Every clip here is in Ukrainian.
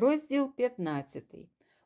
Розділ 15.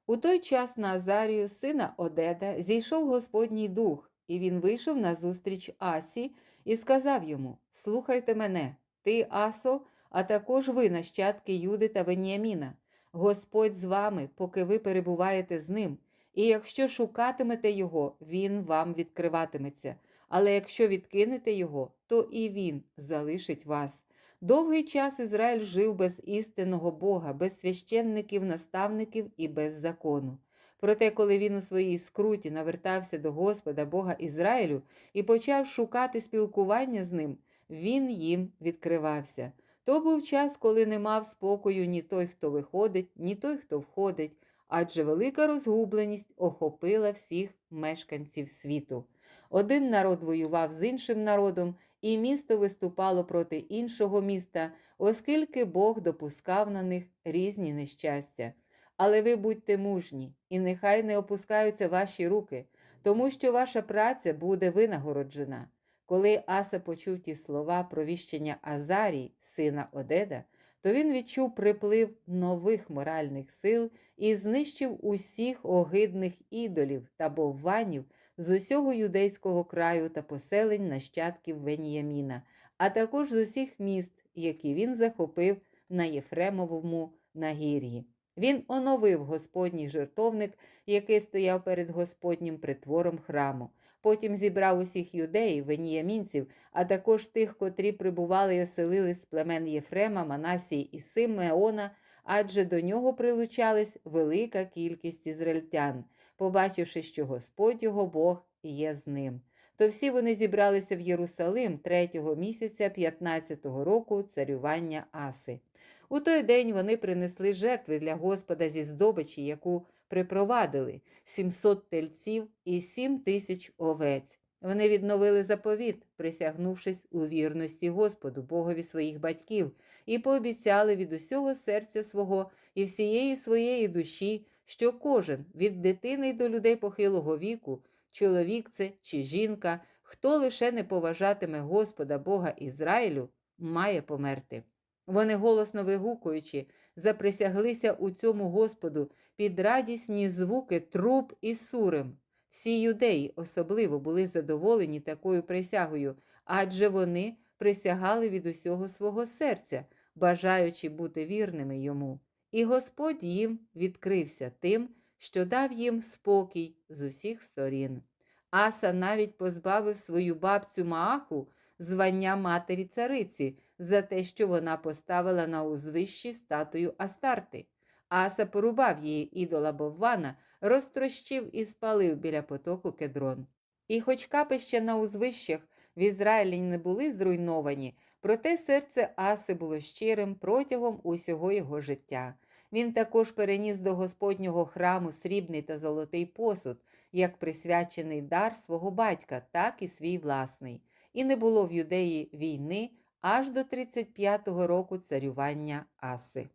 У той час на Азарію, сина Одеда, зійшов Господній дух, і він вийшов назустріч Асі і сказав йому: Слухайте мене, ти, Асо, а також ви, нащадки Юди та Веніаміна. Господь з вами, поки ви перебуваєте з ним, і якщо шукатимете його, він вам відкриватиметься. Але якщо відкинете його, то і він залишить вас. Довгий час Ізраїль жив без істинного Бога, без священників, наставників і без закону. Проте, коли він у своїй скруті навертався до Господа Бога Ізраїлю і почав шукати спілкування з ним, він їм відкривався. То був час, коли не мав спокою ні той, хто виходить, ні той, хто входить, адже велика розгубленість охопила всіх мешканців світу. Один народ воював з іншим народом, і місто виступало проти іншого міста, оскільки Бог допускав на них різні нещастя. Але ви будьте мужні, і нехай не опускаються ваші руки, тому що ваша праця буде винагороджена. Коли Аса почув ті слова про віщення Азарій, сина Одеда, то він відчув приплив нових моральних сил і знищив усіх огидних ідолів та бовванів з усього юдейського краю та поселень нащадків Веніяміна, а також з усіх міст, які він захопив на Єфремовому нагір'ї. Він оновив Господній жертовник, який стояв перед Господнім притвором храму. Потім зібрав усіх юдеїв, веніямінців, а також тих, котрі прибували й оселили з племен Єфрема, Манасії і Симеона, адже до нього прилучались велика кількість ізраїльтян, побачивши, що Господь його Бог є з ним. То всі вони зібралися в Єрусалим третього місяця 15-го року царювання Аси. У той день вони принесли жертви для Господа зі здобичі, яку припровадили 700 тельців і 7 тисяч овець. Вони відновили заповіт, присягнувшись у вірності Господу, Богові своїх батьків, і пообіцяли від усього серця свого і всієї своєї душі, що кожен від дитини до людей похилого віку, чоловік це чи жінка, хто лише не поважатиме Господа Бога Ізраїлю, має померти. Вони, голосно вигукуючи, заприсяглися у цьому Господу під радісні звуки труб і сурем. Всі юдеї особливо були задоволені такою присягою, адже вони присягали від усього свого серця, бажаючи бути вірними йому. І Господь їм відкрився тим, що дав їм спокій з усіх сторін. Аса навіть позбавив свою бабцю Мааху звання матері цариці за те, що вона поставила на узвищі статую Астарти. Аса порубав її ідола Боввана, розтрощив і спалив біля потоку кедрон. І хоч капища на узвищах в Ізраїлі не були зруйновані, проте серце Аси було щирим протягом усього його життя. Він також переніс до Господнього храму срібний та золотий посуд, як присвячений дар свого батька, так і свій власний. І не було в юдеї війни аж до 35-го року царювання Аси.